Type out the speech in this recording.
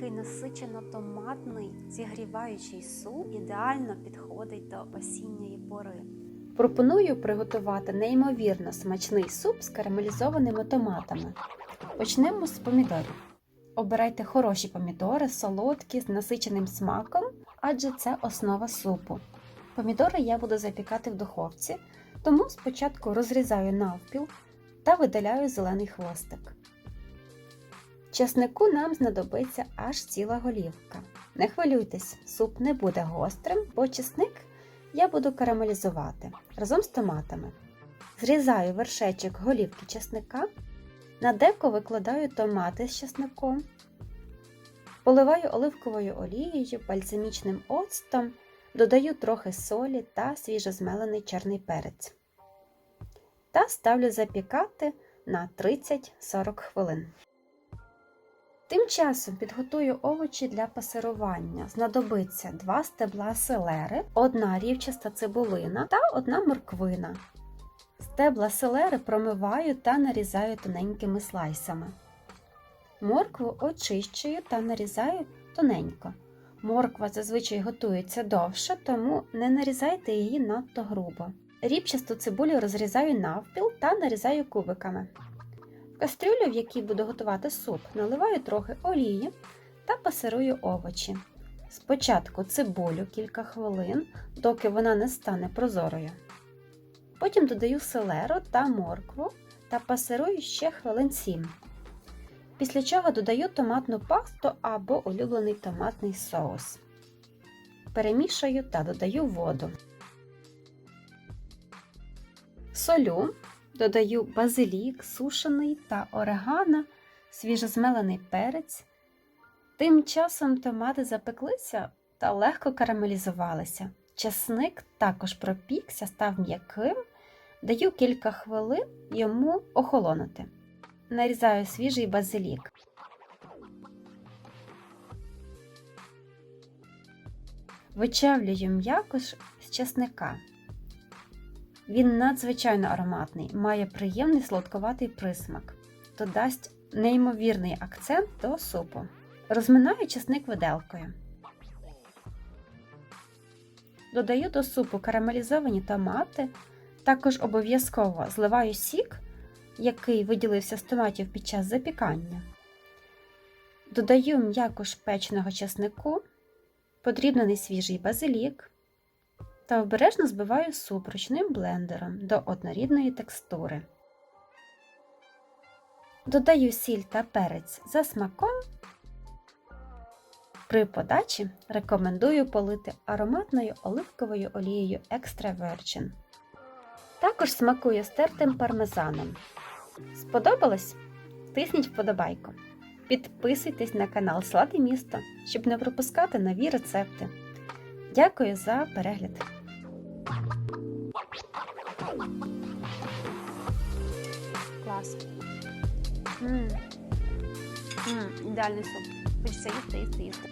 такий насичено-томатний зігріваючий суп ідеально підходить до осінньої пори. Пропоную приготувати неймовірно смачний суп з карамелізованими томатами. Почнемо з помідорів. Обирайте хороші помідори, солодкі, з насиченим смаком, адже це основа супу. Помідори я буду запікати в духовці, тому спочатку розрізаю навпіл та видаляю зелений хвостик. Чеснику нам знадобиться аж ціла голівка. Не хвилюйтесь, суп не буде гострим, бо чесник я буду карамелізувати разом з томатами. Зрізаю вершечок голівки чесника, на деко викладаю томати з чесником, поливаю оливковою олією, бальзамічним оцтом, додаю трохи солі та свіжозмелений чорний перець. Та ставлю запікати на 30-40 хвилин. Тим часом підготую овочі для пасирування. Знадобиться 2 стебла селери, одна рівчаста цибулина та одна морквина. Стебла селери промиваю та нарізаю тоненькими слайсами. Моркву очищую та нарізаю тоненько. Морква зазвичай готується довше, тому не нарізайте її надто грубо. Рібчасту цибулю розрізаю навпіл та нарізаю кубиками. Кастрюлю, в якій буду готувати суп, наливаю трохи олії та пасирую овочі. Спочатку цибулю кілька хвилин, доки вона не стане прозорою. Потім додаю селеру та моркву та пасирую ще хвилин 7. Після чого додаю томатну пасту або улюблений томатний соус. Перемішую та додаю воду. Солю, додаю базилік, сушений та орегано, свіжозмелений перець. Тим часом томати запеклися та легко карамелізувалися. Часник також пропікся, став м'яким. Даю кілька хвилин йому охолонути. Нарізаю свіжий базилік. Вичавлюю м'якош з часника. Він надзвичайно ароматний, має приємний сладковатий присмак, додасть неймовірний акцент до супу. Розминаю чесник виделкою. Додаю до супу карамелізовані томати, також обов'язково зливаю сік, який виділився з томатів під час запікання. Додаю м'якош печеного чеснику, подрібнений свіжий базилік та обережно збиваю суп ручним блендером до однорідної текстури. Додаю сіль та перець за смаком. При подачі рекомендую полити ароматною оливковою олією Extra Virgin. Також смакує стертим пармезаном. Сподобалось? Тисніть вподобайку. Підписуйтесь на канал Сладе місто, щоб не пропускати нові рецепти. Дякую за перегляд! Клас. М. М, Ідеальний суп. Хочеться їсти, їсти, їсти.